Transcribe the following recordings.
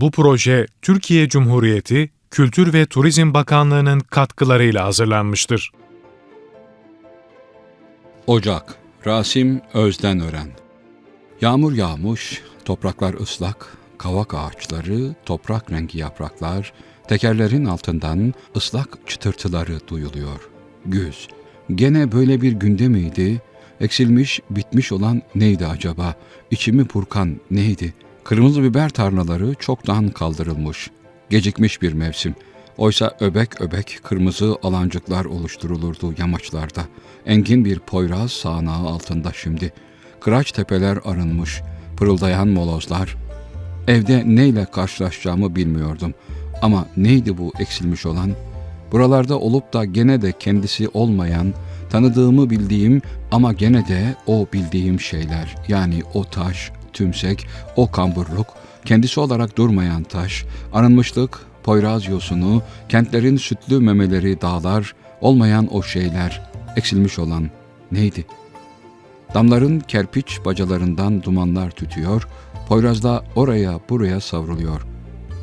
Bu proje Türkiye Cumhuriyeti Kültür ve Turizm Bakanlığı'nın katkılarıyla hazırlanmıştır. Ocak, Rasim Özden Ören. Yağmur yağmış, topraklar ıslak, kavak ağaçları, toprak rengi yapraklar, tekerlerin altından ıslak çıtırtıları duyuluyor. Güz, gene böyle bir günde miydi? Eksilmiş, bitmiş olan neydi acaba? İçimi burkan neydi? Kırmızı biber tarlaları çoktan kaldırılmış. Gecikmiş bir mevsim. Oysa öbek öbek kırmızı alancıklar oluşturulurdu yamaçlarda. Engin bir poyraz sağanağı altında şimdi. Kıraç tepeler arınmış, pırıldayan molozlar. Evde neyle karşılaşacağımı bilmiyordum. Ama neydi bu eksilmiş olan? Buralarda olup da gene de kendisi olmayan, tanıdığımı bildiğim ama gene de o bildiğim şeyler. Yani o taş, tümsek, o kamburluk, kendisi olarak durmayan taş, arınmışlık, Poyraz yosunu, kentlerin sütlü memeleri dağlar, olmayan o şeyler, eksilmiş olan neydi? Damların kerpiç bacalarından dumanlar tütüyor, Poyraz'da oraya buraya savruluyor.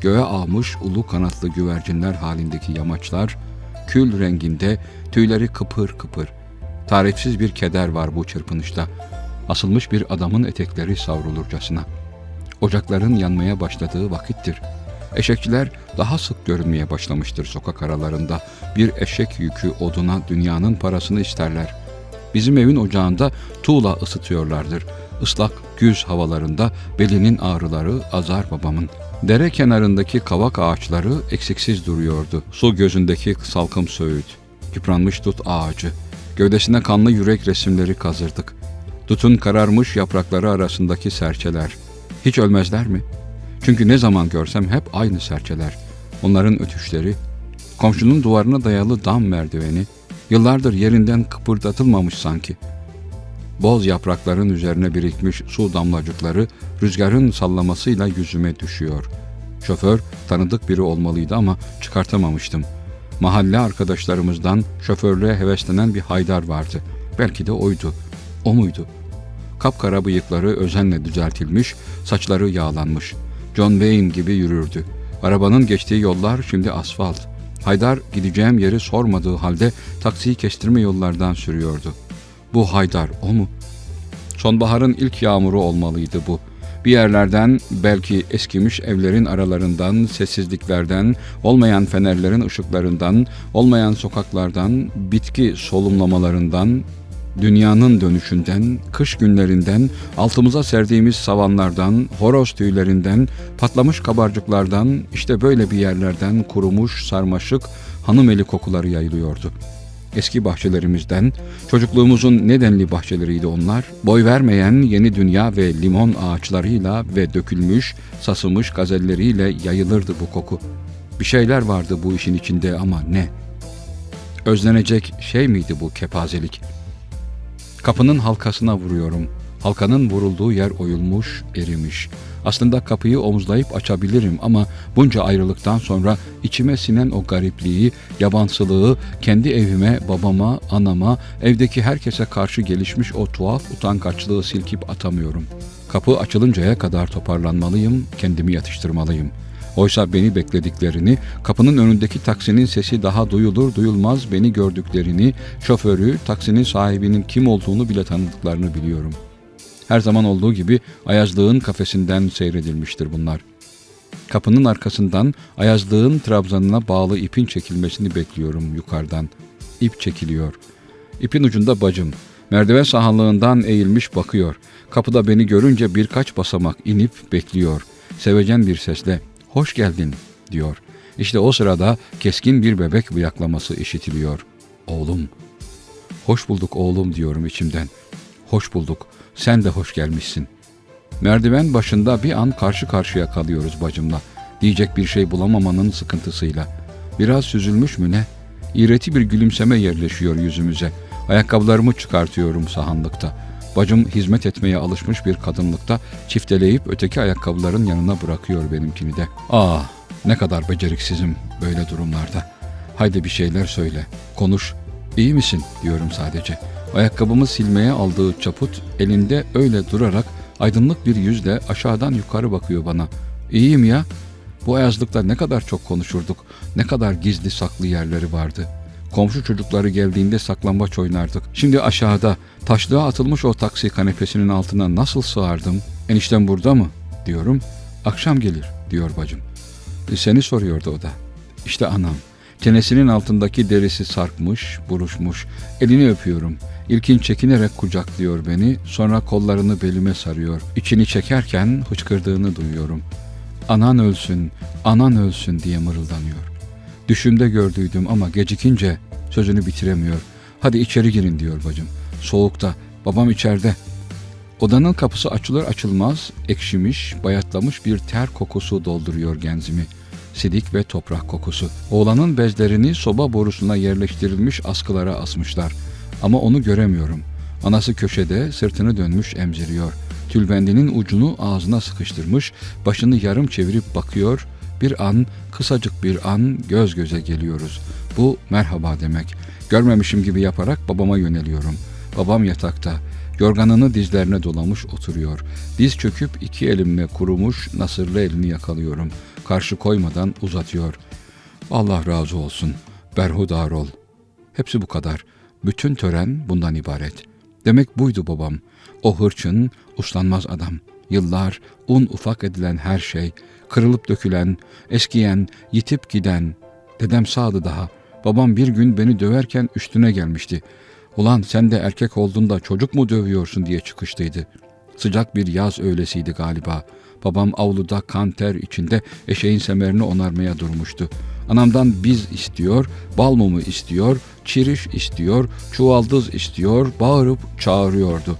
Göğe almış ulu kanatlı güvercinler halindeki yamaçlar, kül renginde, tüyleri kıpır kıpır. Tarifsiz bir keder var bu çırpınışta. Asılmış bir adamın etekleri savrulurcasına. Ocakların yanmaya başladığı vakittir.'' Eşekçiler daha sık görünmeye başlamıştır sokak aralarında. Bir eşek yükü oduna dünyanın parasını isterler. Bizim evin ocağında tuğla ısıtıyorlardır. Islak güz havalarında belinin ağrıları azar babamın. Dere kenarındaki kavak ağaçları eksiksiz duruyordu. Su gözündeki salkım söğüt, yıpranmış dut ağacı, gövdesine kanlı yürek resimleri kazırdık. Dutun kararmış yaprakları arasındaki serçeler. Hiç ölmezler mi?'' Çünkü ne zaman görsem hep aynı serçeler. Onların ötüşleri, komşunun duvarına dayalı dam merdiveni, yıllardır yerinden kıpırdatılmamış sanki. Boz yaprakların üzerine birikmiş su damlacıkları rüzgarın sallamasıyla yüzüme düşüyor. Şoför tanıdık biri olmalıydı ama çıkartamamıştım. Mahalle arkadaşlarımızdan şoförlüğe heveslenen bir haydar vardı. Belki de oydu. O muydu? Kapkara bıyıkları özenle düzeltilmiş, saçları yağlanmış.'' John Wayne gibi yürürdü. Arabanın geçtiği yollar şimdi asfalt. Haydar gideceğim yeri sormadığı halde taksiyi kestirme yollardan sürüyordu. Bu Haydar o mu? Sonbaharın ilk yağmuru olmalıydı bu. Bir yerlerden belki eskimiş evlerin aralarından, sessizliklerden, olmayan fenerlerin ışıklarından, olmayan sokaklardan, bitki solumlamalarından, dünyanın dönüşünden, kış günlerinden, altımıza serdiğimiz savanlardan, horoz tüylerinden, patlamış kabarcıklardan, işte böyle bir yerlerden kurumuş, sarmaşık, hanım eli kokuları yayılıyordu. Eski bahçelerimizden, çocukluğumuzun nedenli bahçeleriydi onlar, boy vermeyen yeni dünya ve limon ağaçlarıyla ve dökülmüş, sasımış gazelleriyle yayılırdı bu koku. Bir şeyler vardı bu işin içinde ama ne? Özlenecek şey miydi bu kepazelik?'' Kapının halkasına vuruyorum. Halkanın vurulduğu yer oyulmuş, erimiş. Aslında kapıyı omuzlayıp açabilirim ama bunca ayrılıktan sonra içime sinen o garipliği, yabansılığı, kendi evime, babama, anama, evdeki herkese karşı gelişmiş o tuhaf utangaçlığı silkip atamıyorum. Kapı açılıncaya kadar toparlanmalıyım, kendimi yatıştırmalıyım.'' Oysa beni beklediklerini, kapının önündeki taksinin sesi daha duyulur duyulmaz beni gördüklerini, şoförü, taksinin sahibinin kim olduğunu bile tanıdıklarını biliyorum. Her zaman olduğu gibi Ayazlığın kafesinden seyredilmiştir bunlar. Kapının arkasından Ayazlığın trabzanına bağlı ipin çekilmesini bekliyorum yukarıdan. İp çekiliyor. İpin ucunda bacım. Merdiven sahanlığından eğilmiş bakıyor. Kapıda beni görünce birkaç basamak inip bekliyor. Sevecen bir sesle hoş geldin diyor. İşte o sırada keskin bir bebek bıyaklaması işitiliyor. Oğlum, hoş bulduk oğlum diyorum içimden. Hoş bulduk, sen de hoş gelmişsin. Merdiven başında bir an karşı karşıya kalıyoruz bacımla. Diyecek bir şey bulamamanın sıkıntısıyla. Biraz süzülmüş mü ne? İğreti bir gülümseme yerleşiyor yüzümüze. Ayakkabılarımı çıkartıyorum sahanlıkta.'' Bacım hizmet etmeye alışmış bir kadınlıkta çifteleyip öteki ayakkabıların yanına bırakıyor benimkini de. Ah ne kadar beceriksizim böyle durumlarda. Haydi bir şeyler söyle, konuş. İyi misin diyorum sadece. Ayakkabımı silmeye aldığı çaput elinde öyle durarak aydınlık bir yüzle aşağıdan yukarı bakıyor bana. İyiyim ya. Bu ayazlıkta ne kadar çok konuşurduk, ne kadar gizli saklı yerleri vardı. Komşu çocukları geldiğinde saklambaç oynardık. Şimdi aşağıda taşlığa atılmış o taksi kanepesinin altına nasıl sığardım? Eniştem burada mı? diyorum. Akşam gelir diyor bacım. E, seni soruyordu o da. İşte anam. Çenesinin altındaki derisi sarkmış, buruşmuş. Elini öpüyorum. İlkin çekinerek kucaklıyor beni, sonra kollarını belime sarıyor. İçini çekerken hıçkırdığını duyuyorum. Anan ölsün, anan ölsün diye mırıldanıyor. Düşümde gördüydüm ama gecikince sözünü bitiremiyor. Hadi içeri girin diyor bacım. Soğukta, babam içeride. Odanın kapısı açılır açılmaz ekşimiş, bayatlamış bir ter kokusu dolduruyor genzimi. Sidik ve toprak kokusu. Oğlanın bezlerini soba borusuna yerleştirilmiş askılara asmışlar. Ama onu göremiyorum. Anası köşede sırtını dönmüş emziriyor. Tülbendinin ucunu ağzına sıkıştırmış, başını yarım çevirip bakıyor. Bir an, kısacık bir an göz göze geliyoruz. Bu merhaba demek. Görmemişim gibi yaparak babama yöneliyorum. Babam yatakta. Yorganını dizlerine dolamış oturuyor. Diz çöküp iki elimle kurumuş nasırlı elini yakalıyorum. Karşı koymadan uzatıyor. Allah razı olsun. Berhudar ol. Hepsi bu kadar. Bütün tören bundan ibaret. Demek buydu babam. O hırçın, uslanmaz adam. Yıllar, un ufak edilen her şey, kırılıp dökülen, eskiyen, yitip giden. Dedem sağdı daha. Babam bir gün beni döverken üstüne gelmişti. Ulan sen de erkek olduğunda çocuk mu dövüyorsun diye çıkıştıydı. Sıcak bir yaz öğlesiydi galiba. Babam avluda kan ter içinde eşeğin semerini onarmaya durmuştu. Anamdan biz istiyor, bal mumu istiyor, çiriş istiyor, çuvaldız istiyor, bağırıp çağırıyordu.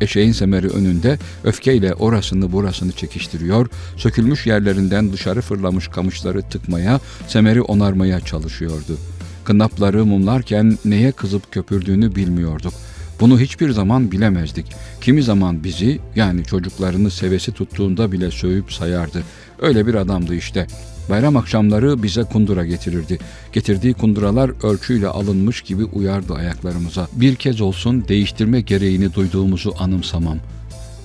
Eşeğin semeri önünde öfkeyle orasını burasını çekiştiriyor, sökülmüş yerlerinden dışarı fırlamış kamışları tıkmaya, semeri onarmaya çalışıyordu. Kınapları mumlarken neye kızıp köpürdüğünü bilmiyorduk. Bunu hiçbir zaman bilemezdik. Kimi zaman bizi yani çocuklarını sevesi tuttuğunda bile sövüp sayardı. Öyle bir adamdı işte. Bayram akşamları bize kundura getirirdi. Getirdiği kunduralar ölçüyle alınmış gibi uyardı ayaklarımıza. Bir kez olsun değiştirme gereğini duyduğumuzu anımsamam.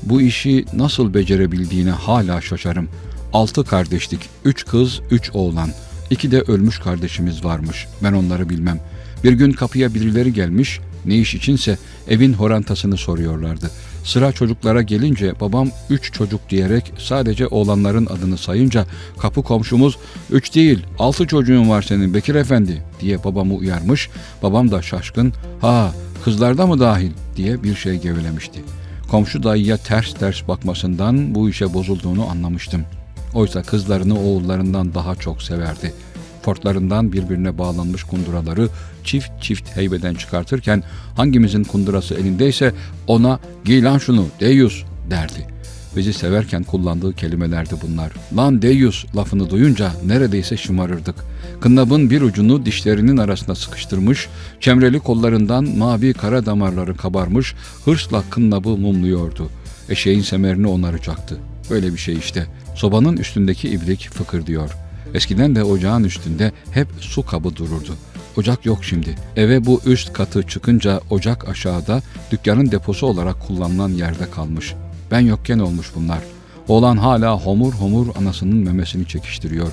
Bu işi nasıl becerebildiğine hala şaşarım. Altı kardeştik. Üç kız, üç oğlan. İki de ölmüş kardeşimiz varmış. Ben onları bilmem. Bir gün kapıya birileri gelmiş. Ne iş içinse evin horantasını soruyorlardı. Sıra çocuklara gelince babam üç çocuk diyerek sadece oğlanların adını sayınca kapı komşumuz üç değil altı çocuğun var senin Bekir Efendi diye babamı uyarmış. Babam da şaşkın ha kızlarda mı dahil diye bir şey gevelemişti. Komşu dayıya ters ters bakmasından bu işe bozulduğunu anlamıştım. Oysa kızlarını oğullarından daha çok severdi. Fortlarından birbirine bağlanmış kunduraları çift çift heybeden çıkartırken hangimizin kundurası elindeyse ona giy lan şunu deyus derdi. Bizi severken kullandığı kelimelerdi bunlar. Lan deyus lafını duyunca neredeyse şımarırdık. Kınnabın bir ucunu dişlerinin arasına sıkıştırmış, çemreli kollarından mavi kara damarları kabarmış, hırsla kınnabı mumluyordu. Eşeğin semerini onaracaktı. Böyle bir şey işte. Sobanın üstündeki ibrik fıkır diyor. Eskiden de ocağın üstünde hep su kabı dururdu. Ocak yok şimdi. Eve bu üst katı çıkınca ocak aşağıda dükkanın deposu olarak kullanılan yerde kalmış. Ben yokken olmuş bunlar. Oğlan hala homur homur anasının memesini çekiştiriyor.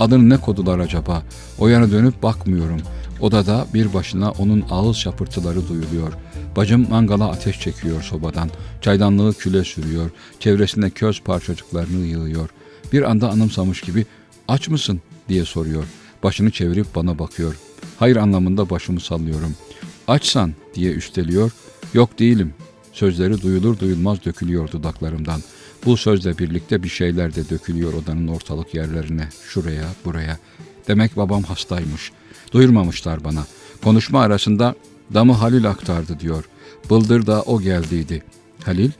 Adını ne kodular acaba? O yana dönüp bakmıyorum. Odada bir başına onun ağız şapırtıları duyuluyor. Bacım mangala ateş çekiyor sobadan. Çaydanlığı küle sürüyor. Çevresine köz parçacıklarını yığıyor. Bir anda anımsamış gibi aç mısın diye soruyor. Başını çevirip bana bakıyor. Hayır anlamında başımı sallıyorum. Açsan diye üsteliyor. Yok değilim. Sözleri duyulur duyulmaz dökülüyor dudaklarımdan. Bu sözle birlikte bir şeyler de dökülüyor odanın ortalık yerlerine. Şuraya, buraya. Demek babam hastaymış. Duyurmamışlar bana. Konuşma arasında damı Halil aktardı diyor. Bıldır da o geldiydi. Halil?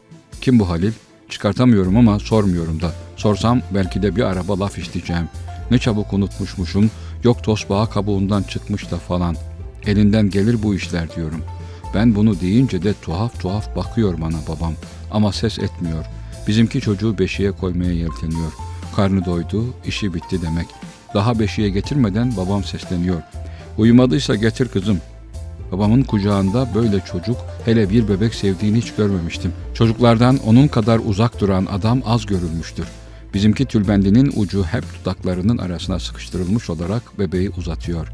Kim bu Halil? Çıkartamıyorum ama sormuyorum da. Sorsam belki de bir araba laf isteyeceğim. Ne çabuk unutmuşmuşum. Yok tosbağa kabuğundan çıkmış da falan. Elinden gelir bu işler diyorum. Ben bunu deyince de tuhaf tuhaf bakıyor bana babam. Ama ses etmiyor. Bizimki çocuğu beşiğe koymaya yelteniyor. Karnı doydu, işi bitti demek. Daha beşiğe getirmeden babam sesleniyor. Uyumadıysa getir kızım. Babamın kucağında böyle çocuk, hele bir bebek sevdiğini hiç görmemiştim. Çocuklardan onun kadar uzak duran adam az görülmüştür. Bizimki tülbendinin ucu hep dudaklarının arasına sıkıştırılmış olarak bebeği uzatıyor.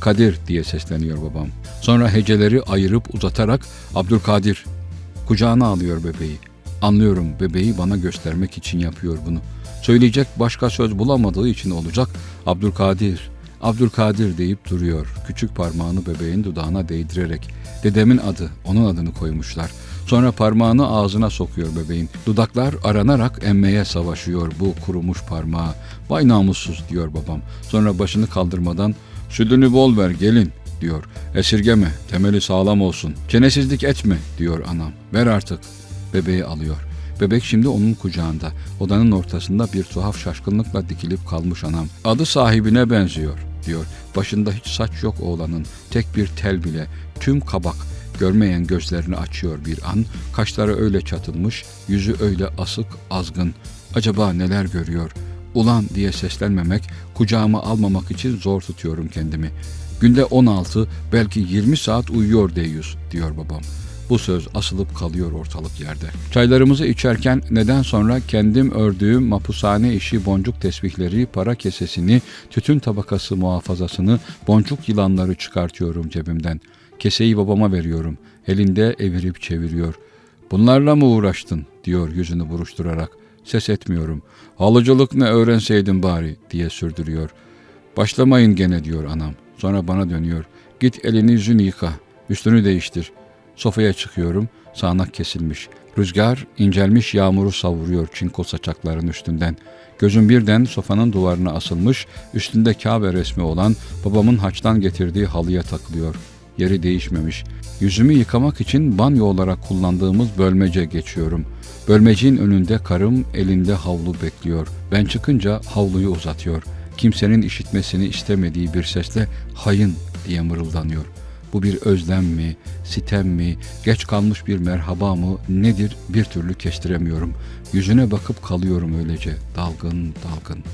Kadir diye sesleniyor babam. Sonra heceleri ayırıp uzatarak Abdülkadir kucağına alıyor bebeği. Anlıyorum bebeği bana göstermek için yapıyor bunu. Söyleyecek başka söz bulamadığı için olacak. Abdülkadir, Abdülkadir deyip duruyor. Küçük parmağını bebeğin dudağına değdirerek. Dedemin adı, onun adını koymuşlar. Sonra parmağını ağzına sokuyor bebeğin. Dudaklar aranarak emmeye savaşıyor bu kurumuş parmağı. Vay namussuz diyor babam. Sonra başını kaldırmadan sütünü bol ver gelin diyor. Esirgeme, temeli sağlam olsun. Çenesizlik etme diyor anam. Ver artık. Bebeği alıyor. Bebek şimdi onun kucağında. Odanın ortasında bir tuhaf şaşkınlıkla dikilip kalmış anam. Adı sahibine benziyor diyor. Başında hiç saç yok oğlanın. Tek bir tel bile. Tüm kabak. Görmeyen gözlerini açıyor bir an. Kaşları öyle çatılmış, yüzü öyle asık, azgın. Acaba neler görüyor? Ulan diye seslenmemek, kucağıma almamak için zor tutuyorum kendimi. Günde 16, belki 20 saat uyuyor Deyus diyor babam. Bu söz asılıp kalıyor ortalık yerde. Çaylarımızı içerken neden sonra kendim ördüğüm mapushane işi boncuk tesbihleri, para kesesini, tütün tabakası muhafazasını, boncuk yılanları çıkartıyorum cebimden. Keseyi babama veriyorum. Elinde evirip çeviriyor. Bunlarla mı uğraştın diyor yüzünü buruşturarak. Ses etmiyorum. Halıcılık ne öğrenseydin bari diye sürdürüyor. Başlamayın gene diyor anam. Sonra bana dönüyor. Git elini yüzünü yıka. Üstünü değiştir. Sofaya çıkıyorum. Sağanak kesilmiş. Rüzgar incelmiş yağmuru savuruyor çinko saçakların üstünden. Gözüm birden sofanın duvarına asılmış, üstünde Kabe resmi olan babamın haçtan getirdiği halıya takılıyor. Yeri değişmemiş. Yüzümü yıkamak için banyo olarak kullandığımız bölmece geçiyorum. Bölmeceğin önünde karım elinde havlu bekliyor. Ben çıkınca havluyu uzatıyor. Kimsenin işitmesini istemediği bir sesle hayın diye mırıldanıyor. Bu bir özlem mi, sitem mi, geç kalmış bir merhaba mı nedir bir türlü kestiremiyorum. Yüzüne bakıp kalıyorum öylece dalgın dalgın.